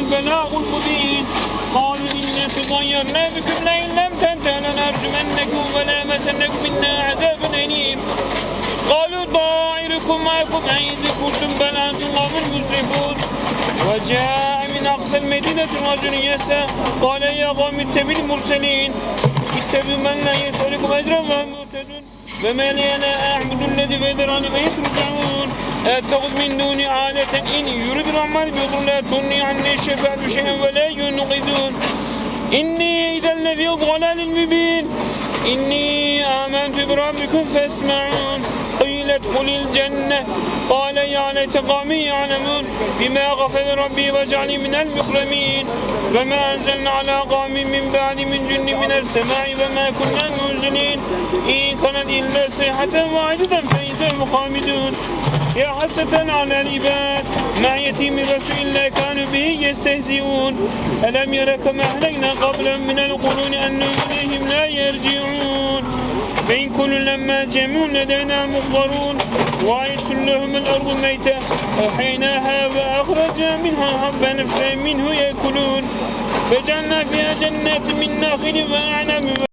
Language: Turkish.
البلاغ المبين قالوا إنا تطيرنا بكم لئن لم تنتهوا لنرجمنكم ولامسنكم منا عذاب أليم قالوا طائركم معكم أئن ذكرتم بل أنتم قوم مسرفون وجاء من أقصى المدينة رجل يسعى قال يا قوم اتبعوا المرسلين اتبعوا من لا يسألكم أجرا وهم مهتدون فما لي أنا أعبد الذي فطرني ويتركون Etteğuz min duni aleten in yürü bir amel yudun la tunni anne şefer bir şeyin ve la yunqidun. İnni idelle fi dhalalin mübin. İnni amentü bi rabbikum fesma'un. قيلت قل الجنة قال يا ليت قومي يعلمون بما غفر ربي وجعلني من المكرمين وما أنزلنا على قوم من بعد من جن من السماء وما كنا منزلين إن كانت seyhaten صيحة واحدة فهي وهم يا حسة على العباد مع يتيم رسول الله كانوا به يستهزئون ألم ير كما قبلا من القرون أنهم إليهم لا يرجعون فإن كل لما جميع لدينا مخبرون وعيت لهم الأرض ميتة أحيناها وأخرج منها حبا فمنه يأكلون فجعلنا فيها جنات من ناخل وأعنب